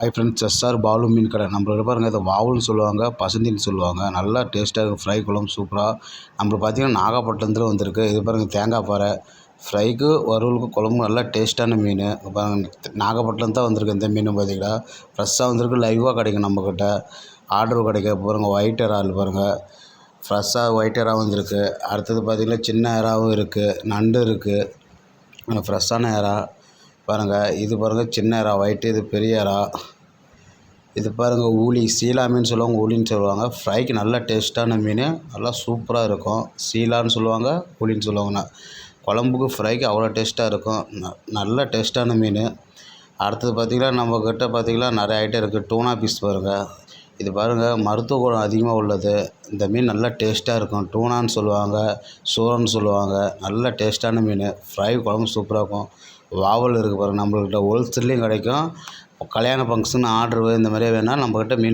High friends SR Balu மீன் கடை. நம்மளுக்கு பாருங்கள் இதை வாவுல்னு சொல்லுவாங்க பசந்தின்னு சொல்லுவாங்க. நல்லா டேஸ்ட்டாக இருக்கும். ஃப்ரை குழம்பு சூப்பராக நம்மளுக்கு பார்த்தீங்கன்னா நாகப்பட்டினத்தில் வந்திருக்கு. இது பாருங்கள் தேங்காய் பாறை. ஃப்ரைக்கு வறுவலுக்கு குழம்பு நல்லா டேஸ்ட்டான மீன். பாருங்கள் நாகப்பட்டினம் தான் வந்திருக்கு இந்த மீன் பார்த்தீங்கன்னா ஃப்ரெஷ்ஷாக வந்திருக்கு. லைவாக கிடைக்கும் நம்மக்கிட்ட ஆர்டர் கிடைக்க பாருங்கள் ஒயிட் இறால் பாருங்கள் ஃப்ரெஷ்ஷாக ஒயிட் இறாவும் வந்திருக்கு. அடுத்தது பார்த்திங்கன்னா சின்ன இறாவும் இருக்குது நண்டு இருக்குது ஃப்ரெஷ்ஷான இறா பாருங்கள் இது பாருங்கள் சின்ன இறா ஒயிட்டு இது பெரிய இறா இது பாருங்கள் ஊளி சீலா மீன் சொல்லுவாங்க ஊளின்னு சொல்லுவாங்க. ஃப்ரைக்கு நல்ல டேஸ்ட்டான மீன் நல்லா சூப்பராக இருக்கும். சீலான்னு சொல்லுவாங்க ஊளின்னு சொல்லுவாங்கண்ணா குழம்புக்கு ஃப்ரைக்கு அவ்வளோ டேஸ்ட்டாக இருக்கும். ந நல்ல டேஸ்ட்டான மீன். அடுத்தது பார்த்திங்கன்னா நம்மக்கிட்ட பார்த்திங்கன்னா நிறைய ஐட்டம் இருக்குது டூனா பீஸ் பாருங்கள் இது பாருங்கள் மருத்துவ குணம் அதிகமாக உள்ளது. இந்த மீன் நல்லா டேஸ்ட்டாக இருக்கும். டூனான்னு சொல்லுவாங்க சூரன்னு சொல்லுவாங்க. நல்ல டேஸ்ட்டான மீன். ஃப்ரை குழம்பு சூப்பராக இருக்கும். வாவல் இருக்குது பாருங்கள் நம்மள்கிட்ட ஹோல்சேல்லையும் கிடைக்கும். கல்யாண ஃபங்க்ஷன் ஆர்டரு இந்த மாதிரி வேணால் நம்மக்கிட்ட மீன்